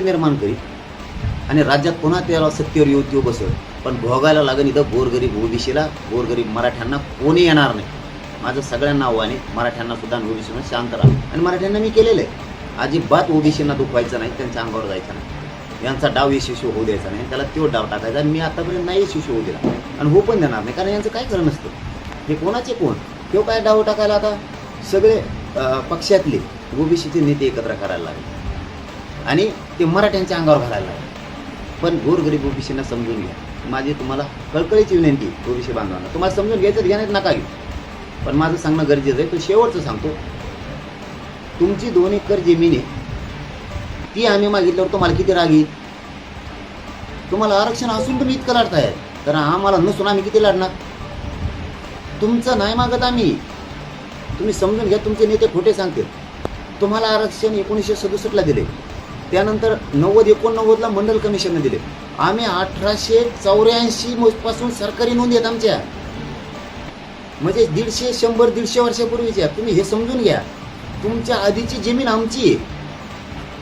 निर्माण करी आणि राज्यात पुन्हा त्याला सत्तेवर येऊ त्यो बसव पण भोगायला लागेल इथं गोरगरीब ओबीसीला गोरगरीब मराठ्यांना कोणी येणार नाही. माझं सगळ्यांना आव्हाने मराठ्यांना सुद्धा ओबीसीनं शांत राहा. आणि मराठ्यांना मी केलेलं आहे. अजिबात ओबीसींना दुखवायचं नाही त्यांच्या अंगावर जायचं नाही. यांचा डाव यशस्वी होऊ द्यायचा नाही त्याला तो डाव टाकायचा आणि मी आतापर्यंत नाही यशस्वी होऊ दिला. आणि हो पण देणार नाही कारण यांचं काय खरं नसतं. हे कोणाचे कोण? तो काय डाव टाकायला आता सगळे पक्षातले ओबीसीचे नेते एकत्र करायला लागले. आणि ते मराठ्यांच्या अंगावर घालायला लागले. पण गोरगरीब ओबीसींना समजून घ्या. माझी तुम्हाला कळकळीची विनंती ओबीसी बांधवांना. तुम्हाला समजून घ्यायचं तर नका घेऊ. पण माझं सांगणं गरजेचं आहे तो शेवटचं सांगतो. तुमची दोन एकर जमीन आहे. ती आम्ही मागितल्यावर तुम्हाला किती राग येईल? तुम्हाला आरक्षण असून तुम्ही इतकं लढताय. तर आम्हाला नसून आम्ही किती लढणार? तुमचं नाही मागत आम्ही. तुम्ही समजून घ्या तुमचे नेते खोटे सांगतील. तुम्हाला आरक्षण एकोणीसशे सदुसष्टला दिले त्यानंतर नव्वद एकोणनव्वदला मंडल कमिशनने दिले. आम्ही अठराशे चौऱ्याऐंशी पासून सरकारी नोंदी आहेत आमच्या. म्हणजे दीडशे शंभर दीडशे वर्षापूर्वीच्या. तुम्ही हे समजून घ्या. तुमच्या आधीची जमीन आमची आहे.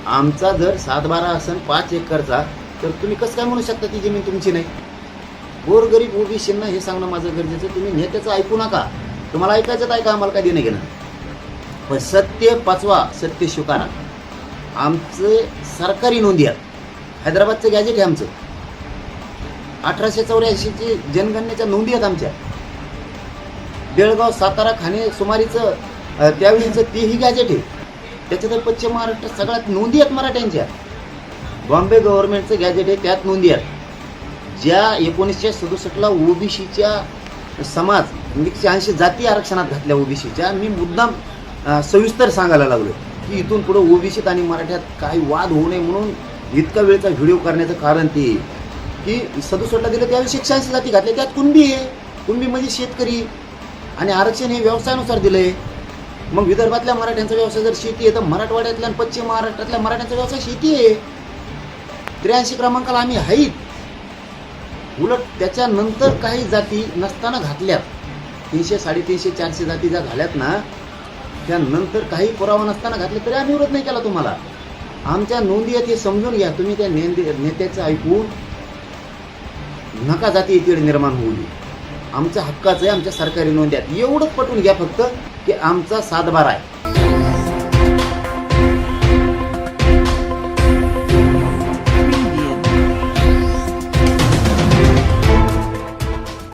आमचा जर सात बारा पाच एकरचा तर तुम्ही कसं काय म्हणू शकता ती जमीन तुमची नाही? गोरगरीब ओबीसींना हे सांगणं माझं गरजेचं तुम्ही नेत्याचं ऐकू नका. तुम्हाला ऐकायचं तर ऐका आम्हाला काय देणं घेणं पण सत्य पाचवा सत्य स्वीकारा आमचे सरकारी नोंदी आहेत हैदराबादचं गॅजेट आहे आमचं. अठराशे चौऱ्याऐंशीची जनगणनेच्या नोंदी आहेत आमच्या. बेळगाव सातारा खाणे सुमारीचं त्यावेळीचं तेही गॅजेट आहे. त्याच्यात पश्चिम महाराष्ट्र सगळ्यात नोंदी आहेत मराठ्यांच्या. बॉम्बे गव्हर्नमेंटचं गॅजेट आहे त्यात नोंदी आहेत. ज्या एकोणीसशे सदुसष्टला ओबीसीच्या समाज म्हणजे एकशे ऐंशी जाती आरक्षणात घातल्या ओबीसीच्या मी मुद्दाम सविस्तर सांगायला लागलो की इथून पुढे ओबीसीत आणि मराठ्यात काही वाद होऊ नये म्हणून इतका वेळचा व्हिडिओ करण्याचं कारण ते. की सदुसष्टला दिलं त्यावेळी एकशे जाती घातल्या त्यात कुणबी आहे? कुणबी म्हणजे शेतकरी. आणि आरक्षण हे व्यवसायानुसार दिलंय. मग विदर्भातल्या मराठ्यांचा व्यवसाय जर शेती आहे तर मराठवाड्यातल्या आणि पश्चिम महाराष्ट्रातल्या मराठ्यांचा व्यवसाय शेती आहे. त्र्याऐंशी क्रमांकाला आम्ही आहेत उलट त्याच्यानंतर काही जाती नसताना घातल्यात. तीनशे साडेतीनशे चारशे जाती ज्या घाल्यात ना त्यानंतर काही पुरावा नसताना घातले तरी आम्ही विरोध नाही केला तुम्हाला. आमच्या नोंदी आहेत हे समजून घ्या. तुम्ही त्या नेंदे नेत्याचं ऐकून नका जाती इथे निर्माण होऊ नये. आमच्या हक्काचं आहे आमच्या सरकारी नोंदी आहेत. एवढंच पटवून घ्या फक्त की आमचा सातबारा आहे.